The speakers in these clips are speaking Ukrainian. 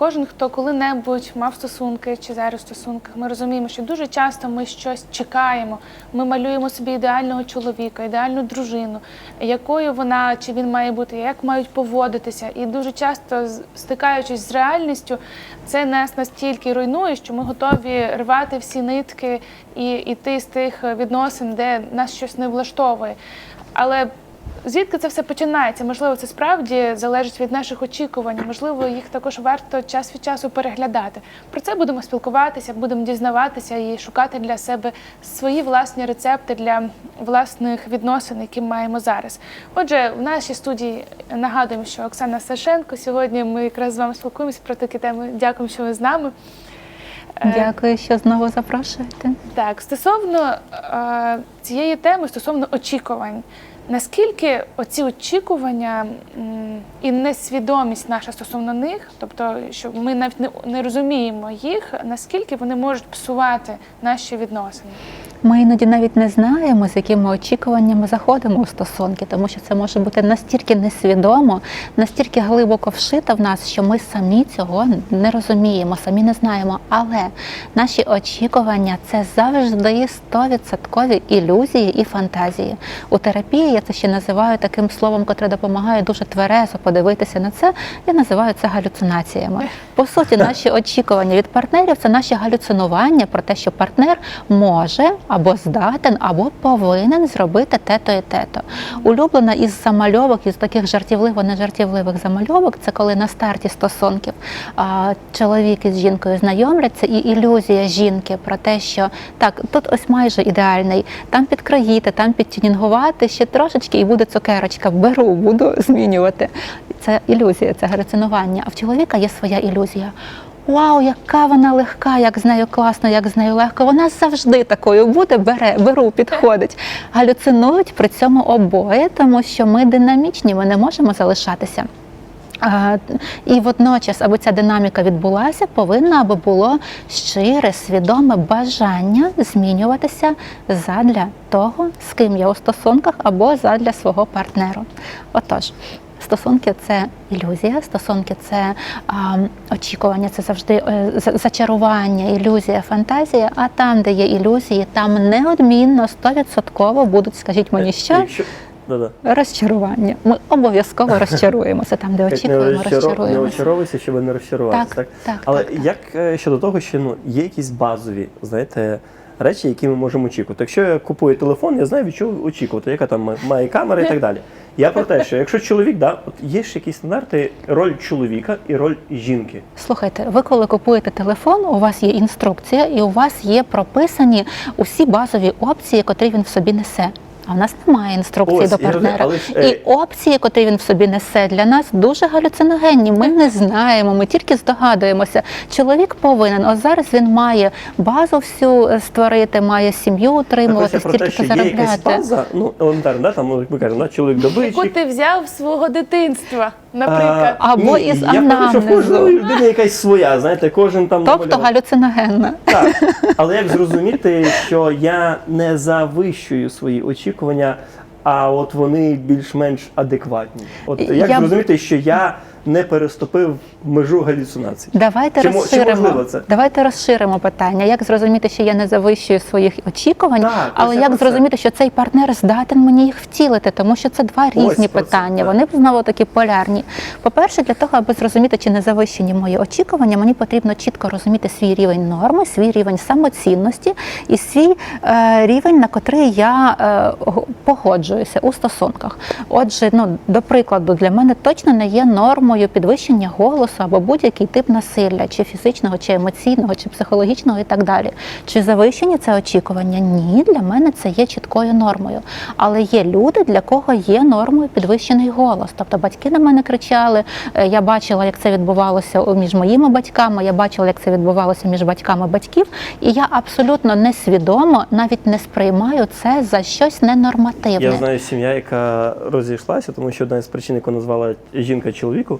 кожен, хто коли-небудь мав стосунки чи зараз в стосунках, ми розуміємо, що дуже часто ми щось чекаємо. Ми малюємо собі ідеального чоловіка, ідеальну дружину, якою вона чи він має бути, як мають поводитися. І дуже часто, стикаючись з реальністю, це нас настільки руйнує, що ми готові рвати всі нитки і йти з тих відносин, де нас щось не влаштовує. Але Звідки це все починається? Можливо, це справді залежить від наших очікувань. Можливо, їх також варто час від часу переглядати. Про це будемо спілкуватися, будемо дізнаватися і шукати для себе свої власні рецепти для власних відносин, які маємо зараз. Отже, в нашій студії нагадуємо, що Оксана Сашенко. Сьогодні ми якраз з вами спілкуємося про такі теми. Дякуємо, що ви з нами. Е, Дякую, що знову запрошуєте. Так, стосовно е, цієї теми, стосовно очікувань, наскільки оці очікування і несвідомість наша стосовно них, тобто, що ми навіть не, розуміємо їх, наскільки вони можуть псувати наші відносини? Ми іноді навіть не знаємо, з якими очікуваннями заходимо у стосунки, тому що це може бути настільки несвідомо, настільки глибоко вшито в нас, що ми самі цього не розуміємо, самі не знаємо. Але наші очікування це завжди 100% ілюзії і фантазії. У терапії я це ще називаю таким словом, котре допомагає дуже тверезо подивитися на це. Я називаю це галюцинаціями. По суті, наші очікування від партнерів це наші галюцинування про те, що партнер може або здатен, або повинен зробити те-то і те-то. Улюблена із замальовок, із таких жартівливо-нежартівливих замальовок, це коли на старті стосунків чоловік із жінкою знайомляться, і ілюзія жінки про те, що так, тут ось майже ідеальний, там підкроїти, там підтюнінгувати ще трошечки, і буде цукерочка. Беру, буду змінювати. Це ілюзія, це галюцинування. А в чоловіка є своя ілюзія. Вау, яка вона легка, як з нею класно, як з нею легко. Вона завжди такою буде, бере, беру, підходить. Галюцинують при цьому обоє, тому що ми динамічні, ми не можемо залишатися. А, І водночас, аби ця динаміка відбулася, повинно аби було щире, свідоме бажання змінюватися задля того, з ким я у стосунках, або задля свого партнеру. Отож. Стосунки це ілюзія, стосунки це а, очікування, це завжди е, зачарування, ілюзія, фантазія. А там, де є ілюзії, там неодмінно, стовідсотково будуть, скажіть мені, що розчарування. Ми обов'язково розчаруємося там, де очікуємо, розчаро... не розчаруємося. очаровуйся, щоб не розчаруватися. Так, Так, так, Але так, як е, щодо того, що ну, є якісь базові, знаєте, речі, які ми можемо очікувати. Якщо я купую телефон, я знаю, від чого очікувати, яка там має камера і так далі. Я про те, що якщо чоловік, да, от є ж якісь стандарти, роль чоловіка і роль жінки. Слухайте, ви коли купуєте телефон, у вас є інструкція, і у вас є прописані усі базові опції, котрі він в собі несе. А в нас немає інструкції Ось, до партнера. але ж, е, І опції, котрі він в собі несе, для нас дуже галюциногенні. Ми не знаємо, ми тільки здогадуємося. Чоловік повинен. Ось зараз він має базу всю е, створити, має сім'ю утримувати, те, стільки є якась заробляти. база, ну елементарно, да, там, ну, ми кажемо, да, чоловік Яку добичик. ти взяв свого дитинства, наприклад? А, Або ні, із я те, що в кожної людини якась своя, знаєте, кожен там Тобто намалював. галюциногенна. Так, але як зрозуміти, що я не завищую свої очікування, а от вони більш-менш адекватні? От як Я зрозуміти, що я не переступив межу галюцинацій? Давайте Чи мо- чи це? Давайте розширимо питання. Як зрозуміти, що я не завищую своїх очікувань, Так, але як зрозуміти, що цей партнер здатен мені їх втілити, тому що це два різні це, питання. так. Вони знову таки полярні. По-перше, для того, аби зрозуміти, чи не завищені мої очікування, мені потрібно чітко розуміти свій рівень норми, свій рівень самоцінності і свій е, рівень, на котрий я е, погоджуюся у стосунках. Отже, ну до прикладу, для мене точно не є нормою підвищення голосу або будь-який тип насилля, чи фізичного, чи емоційного, чи психологічного, і так далі. Чи завищені це очікування? Ні, для мене це є чіткою нормою. Але є люди, для кого є нормою підвищений голос. Тобто батьки на мене кричали. е, Я бачила, як це відбувалося між моїми батьками. Я бачила, як це відбувалося між батьками батьків. І я абсолютно несвідомо навіть не сприймаю це за щось ненормативне. Я знаю сім'я, яка розійшлася, тому що одна з причин, яку назвала жінка чоловіку,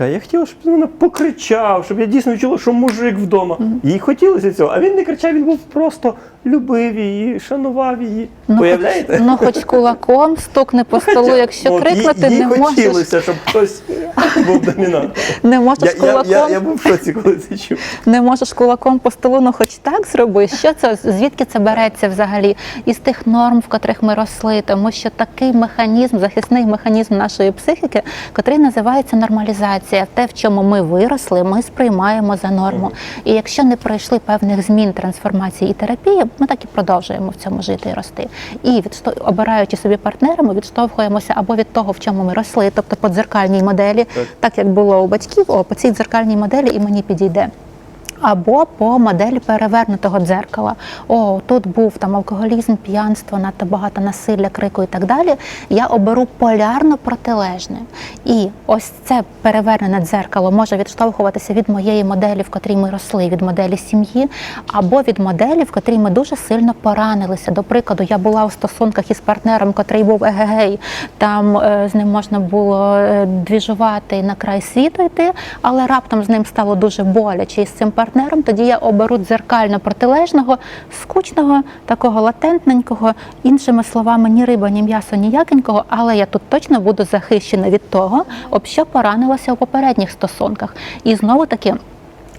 я хотіла, щоб він мене покричав, щоб я дійсно відчула, що мужик вдома. Їй хотілося цього, а він не кричав, він був просто любив її, шанував її. Ну, Уявляєте? Хоч, ну, хоч кулаком стукне по столу, Хоча- якщо от їй- крикнути їй не можеш, хотілося, щоб хтось був домінантом. не можеш Я, я, кулаком. я, я був в шоці, коли це чув. Не можеш кулаком по столу, ну хоч так зроби. Що це звідки це береться взагалі? Із тих норм, в котрих ми росли, тому що такий механізм, захисний механізм нашої психіки, котрий називається нормалізація. Те, в чому ми виросли, ми сприймаємо за норму. І якщо не пройшли певних змін, трансформації і терапії, ми так і продовжуємо в цьому жити і рости. І відсто... обираючи собі партнера, ми відштовхуємося або від того, в чому ми росли, тобто по дзеркальній моделі, Так. так як було у батьків, о, по цій дзеркальній моделі і мені підійде. Або по моделі перевернутого дзеркала. О, тут був там алкоголізм, п'янство, надто багато насилля, крику і так далі. Я оберу полярно протилежне. І ось це перевернене дзеркало може відштовхуватися від моєї моделі, в котрій ми росли, від моделі сім'ї, або від моделі, в котрій ми дуже сильно поранилися. До прикладу, я була у стосунках із партнером, котрий був егегей. Там е, з ним можна було е, двіжувати на край світу йти, але раптом з ним стало дуже боляче. І з цим партнером тоді я оберу дзеркально протилежного, скучного, такого латентненького, іншими словами, ні риба, ні м'ясо, ніякенького, але я тут точно буду захищена від того, об що поранилася у попередніх стосунках. І знову таки.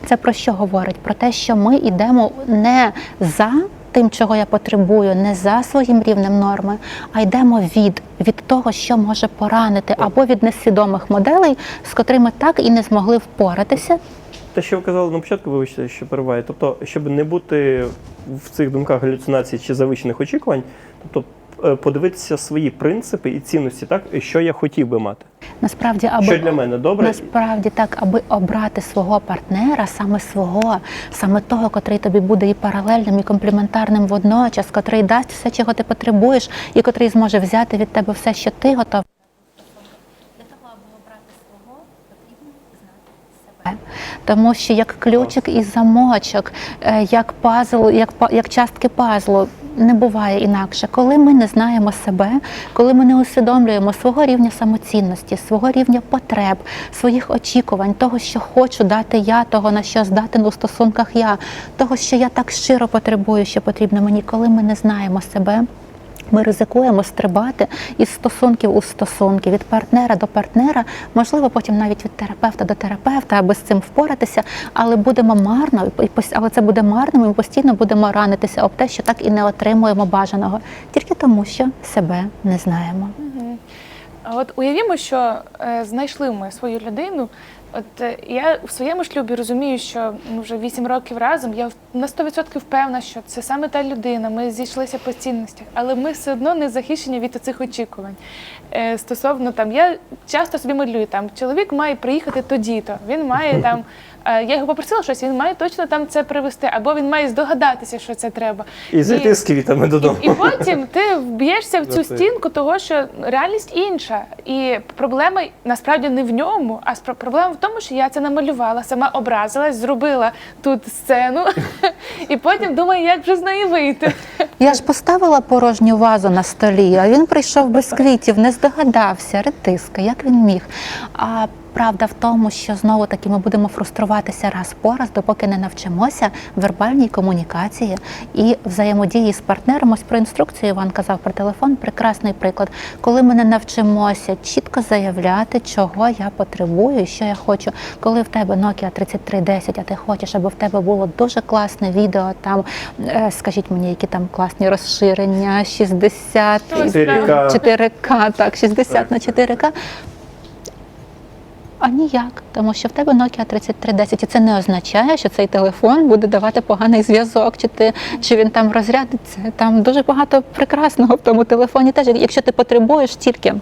Це про що говорить? Про те, що ми йдемо не за тим, чого я потребую, не за своїм рівнем норми, а йдемо від, від того, що може поранити, або від несвідомих моделей, з котрими так і не змогли впоратися. Те, що ви казали на початку, вибачте, що перебуває. Тобто, щоб не бути в цих думках галюцинацій чи завищених очікувань, тобто е, подивитися свої принципи і цінності, так, що я хотів би мати. Насправді, аби Що для мене добре, Насправді так, аби обрати свого партнера, саме свого, саме того, котрий тобі буде і паралельним, і комплементарним водночас, котрий дасть все, чого ти потребуєш, і котрий зможе взяти від тебе все, що ти готов. Для того, аби обрати свого, потрібно знати себе. Тому що як ключик і замочок, е, як пазл, як як частки пазлу. Не буває інакше, коли ми не знаємо себе, коли ми не усвідомлюємо свого рівня самоцінності, свого рівня потреб, своїх очікувань, того, що хочу дати я, того на що здатен у стосунках я, того, що я так щиро потребую, що потрібно мені, коли ми не знаємо себе. Ми ризикуємо стрибати із стосунків у стосунки, від партнера до партнера, можливо, потім навіть від терапевта до терапевта, аби з цим впоратися, але будемо марно, і але це буде марним, і ми постійно будемо ранитися об те, що так і не отримуємо бажаного, тільки тому, що себе не знаємо. А от уявімо, що е, знайшли ми свою людину. От е, я в своєму шлюбі розумію, що ми вже 8 років разом. Я на 100% впевнена, що це саме та людина. Ми зійшлися по цінностях, але ми все одно не захищені від цих очікувань. Е, стосовно там, я часто собі малюю, там чоловік має приїхати тоді-то. Він має там. е, Я його попросила щось, він має точно там це привезти, або він має здогадатися, що це треба. і зайти з квітами додому. І, і потім ти вб'єшся в цю Дякую. стінку, того що реальність інша. І проблема насправді не в ньому, а спро- проблема в тому, що я це намалювала, сама образилась, зробила тут сцену, і потім думаю, як вже з неї вийти. Я ж поставила порожню вазу на столі, а він прийшов без квітів, не здогадався, ретиска, як він міг. А правда в тому, що знову таки ми будемо фруструватися раз по раз, допоки не навчимося вербальній комунікації і взаємодії з партнером. Ось про інструкцію Іван казав про телефон. Прекрасний приклад. Коли ми не навчимося чітко заявляти, чого я потребую і що я хочу. Коли в тебе Nokia 3310, а ти хочеш, аби в тебе було дуже класне відео, там е, скажіть мені, які там класні розширення, 60 Ось 4К. 4К, так, 60 Так. на 4К. А ніяк, тому що в тебе Nokia 3310, і це не означає, що цей телефон буде давати поганий зв'язок, чи ти чи він там розрядиться. Там дуже багато прекрасного в тому телефоні. Теж якщо ти потребуєш тільки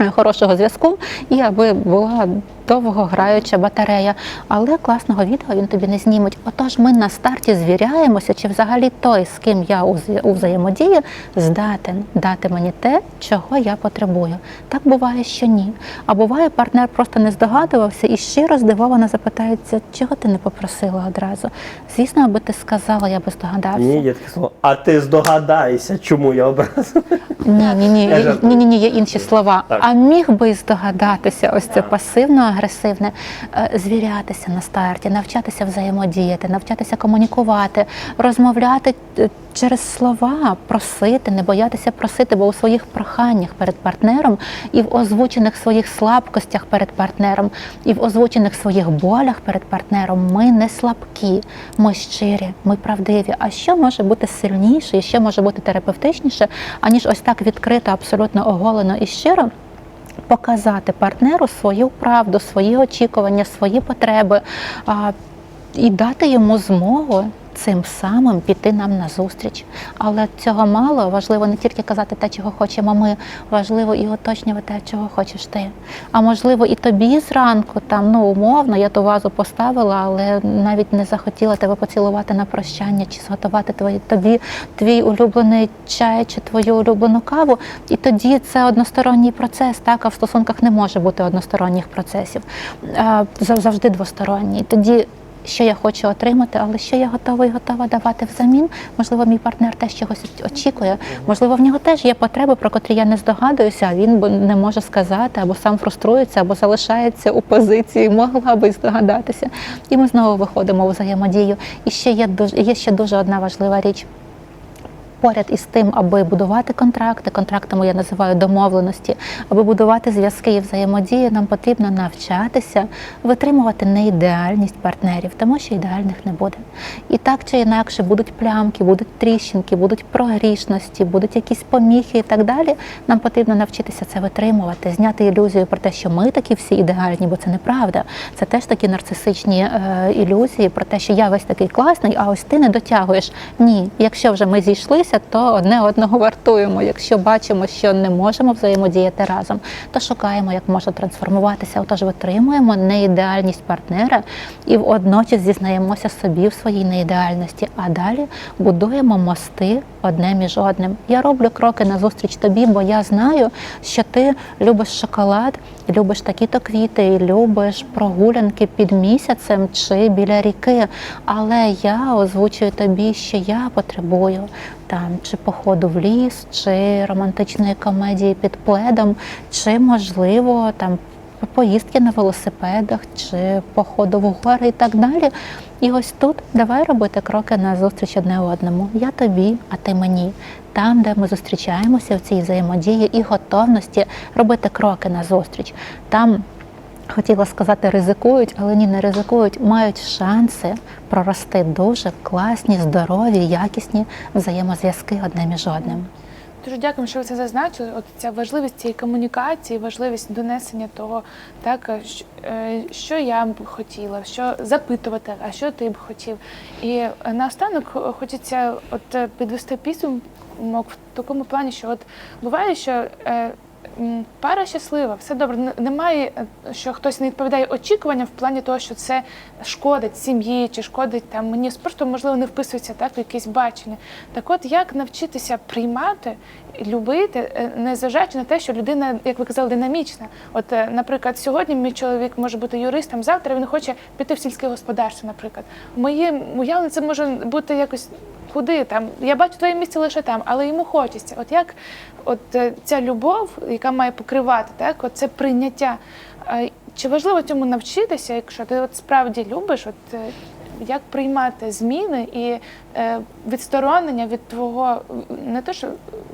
е, хорошого зв'язку, і аби була довго граюча батарея, але класного відео він тобі не зніметь. Отож, ми на старті звіряємося, чи взагалі той, з ким я у взаємодії, здатен дати мені те, чого я потребую. Так буває, що ні. А буває, партнер просто не здогадувався і щиро здивовано запитається, чого ти не попросила одразу. Звісно, аби ти сказала, я би здогадався. Ні, є таке слово. А ти здогадайся, чому я образив. Ні, ні, ні, Я ні, ні, ні, є інші слова. Так. А міг би здогадатися, ось це пасивно агресивне, е, звірятися на старті, навчатися взаємодіяти, навчатися комунікувати, розмовляти е, через слова, просити, не боятися просити, бо у своїх проханнях перед партнером і в озвучених своїх слабкостях перед партнером, і в озвучених своїх болях перед партнером ми не слабкі, ми щирі, ми правдиві. А що може бути сильніше і що може бути терапевтичніше, аніж ось так відкрито, абсолютно оголено і щиро показати партнеру свою правду, свої очікування, свої потреби і дати йому змогу. Цим самим піти нам на зустріч. Але цього мало. Важливо не тільки казати те, чого хочемо ми, важливо і уточнювати, а чого хочеш ти. А можливо, і тобі зранку, там ну умовно, я ту вазу поставила, але навіть не захотіла тебе поцілувати на прощання чи зготувати твої тобі твій улюблений чай чи твою улюблену каву. І тоді це односторонній процес. Так, а в стосунках не може бути односторонніх процесів. Завжди двосторонній. Тоді що я хочу отримати, але що я готова і готова давати взамін. Можливо, мій партнер теж чогось очікує. Можливо, в нього теж є потреби, про котрі я не здогадуюся, а він не може сказати, або сам фруструється, або залишається у позиції, могла би здогадатися. І ми знову виходимо у взаємодію. І ще є дуже є ще дуже одна важлива річ. Поряд із тим, аби будувати контракти, контрактами я називаю домовленості, аби будувати зв'язки і взаємодію, нам потрібно навчатися витримувати неідеальність партнерів, тому що ідеальних не буде. І так чи інакше будуть плямки, будуть тріщинки, будуть прогрішності, будуть якісь поміхи і так далі. Нам потрібно навчитися це витримувати, зняти ілюзію про те, що ми такі всі ідеальні, бо це неправда. Це теж такі нарцисичні е, ілюзії про те, що я весь такий класний, а ось ти не дотягуєш. Ні, якщо вже ми зійшлися, то одне одного вартуємо. Якщо бачимо, що не можемо взаємодіяти разом, то шукаємо, як можна трансформуватися. Отож, витримуємо неідеальність партнера і водночас зізнаємося собі в своїй неідеальності. А далі будуємо мости одне між одним. Я роблю кроки назустріч тобі, бо я знаю, що ти любиш шоколад, любиш такі-то квіти, і любиш прогулянки під місяцем чи біля ріки. Але я озвучую тобі, що я потребую там чи походу в ліс, чи романтичної комедії під пледом, чи можливо там поїздки на велосипедах, чи походу в гори і так далі. І ось тут давай робити кроки на зустріч одне одному. Я тобі, а ти мені. Там, де ми зустрічаємося в цій взаємодії і готовності робити кроки на зустріч. Там хотіла сказати, ризикують, але ні, не ризикують, мають шанси прорости дуже класні, здорові, якісні взаємозв'язки одне між одним. Дуже дякую, що ви це зазначили. От ця важливість цієї комунікації, важливість донесення того, так е, що, е, я б хотіла, що запитувати, а що ти б хотів. І е, наостанок хочеться от е, підвести підсумок в такому плані, що от буває, що. Пара щаслива, все добре. Немає, е, що хтось не відповідає очікуванням в плані того, що це шкодить сім'ї чи шкодить там мені просто можливо не вписується так в якесь бачення. Так, от як навчитися приймати, любити, е, незважаючи на те, що людина, як ви казали, динамічна. От, е, наприклад, сьогодні мій чоловік може бути юристом, завтра він хоче піти в сільське господарство. Наприклад, моє уявлення це може бути якось куди там. Я бачу твоє місце лише там, але йому хочеться. От як от е, ця любов, яка має покривати, так, от це прийняття. Чи важливо цьому навчитися, якщо ти от справді любиш, от е, як приймати зміни і е, відсторонення від твого не те, що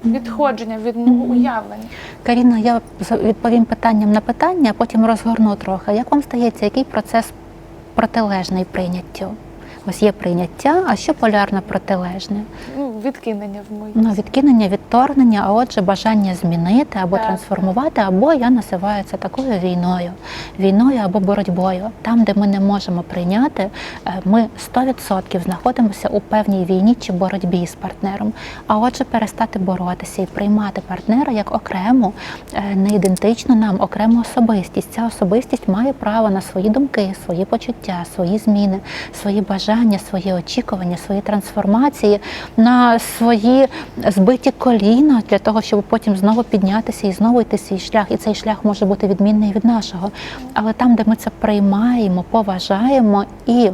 відходження від мого уявлення? Каріна, я відповім питанням на питання, а потім розгорну трохи. Як вам здається, який процес протилежний прийняттю? Ось є прийняття, а що полярно протилежне? Ну, відкинення в моїй. Ну, відкинення, відторгнення, а отже, бажання змінити або Так, трансформувати, або я називаю це такою війною, війною або боротьбою. Там, де ми не можемо прийняти, е, ми 100% знаходимося у певній війні чи боротьбі з партнером. А отже, перестати боротися і приймати партнера як окрему, е, не ідентичну нам окрему особистість. Ця особистість має право на свої думки, свої почуття, свої зміни, свої бажання, свої очікування, свої трансформації, на свої збиті коліна для того, щоб потім знову піднятися і знову йти свій шлях. І цей шлях може бути відмінний від нашого. Але там, де ми це приймаємо, поважаємо і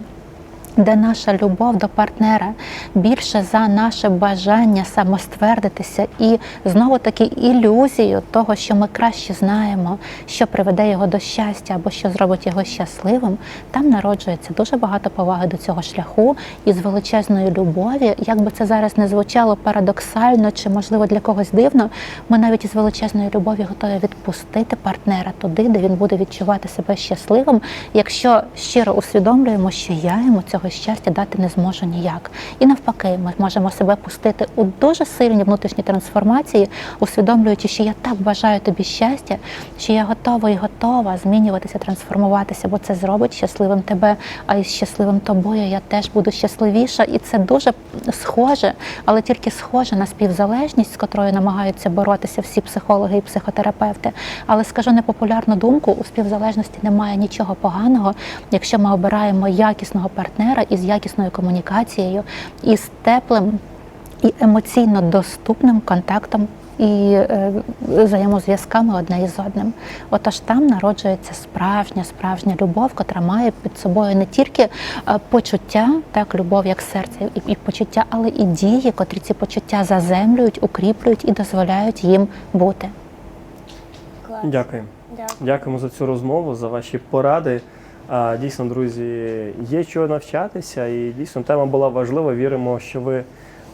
де наша любов до партнера більше за наше бажання самоствердитися і знову таки ілюзію того, що ми краще знаємо, що приведе його до щастя або що зробить його щасливим, там народжується дуже багато поваги до цього шляху і з величезної любові. Як би це зараз не звучало парадоксально чи можливо для когось дивно, ми навіть із величезної любові готові відпустити партнера туди, де він буде відчувати себе щасливим, якщо щиро усвідомлюємо, що я йому цього щастя дати не зможу ніяк. І навпаки, ми можемо себе пустити у дуже сильні внутрішні трансформації, усвідомлюючи, що я так бажаю тобі щастя, що я готова і готова змінюватися, трансформуватися, бо це зробить щасливим тебе, а із щасливим тобою я теж буду щасливіша. І це дуже схоже, але тільки схоже на співзалежність, з котрою намагаються боротися всі психологи і психотерапевти. Але скажу непопулярну думку: у співзалежності немає нічого поганого, якщо ми обираємо якісного партнера із якісною комунікацією, із теплим і емоційно доступним контактом і е, взаємозв'язками одне із одним. Отож там народжується справжня, справжня любов, котра має під собою не тільки е, почуття, так, любов як серце і, і почуття, але і дії, котрі ці почуття заземлюють, укріплюють і дозволяють їм бути. Клас. Дякую. Дякую. Дякуємо за цю розмову, за ваші поради. Дійсно, друзі, є чого навчатися, і дійсно тема була важлива. Віримо, що ви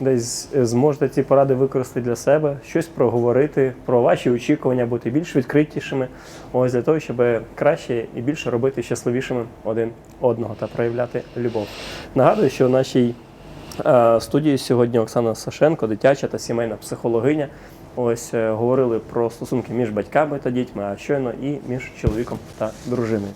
десь зможете ці поради використати для себе, щось проговорити про ваші очікування, бути більш відкритішими. Ось для того, щоб краще і більше робити щасливішими один одного та проявляти любов. Нагадую, що в нашій студії сьогодні Оксана Сашенко, дитяча та сімейна психологиня. Ось е, говорили про стосунки між батьками та дітьми, а щойно і між чоловіком та дружиною.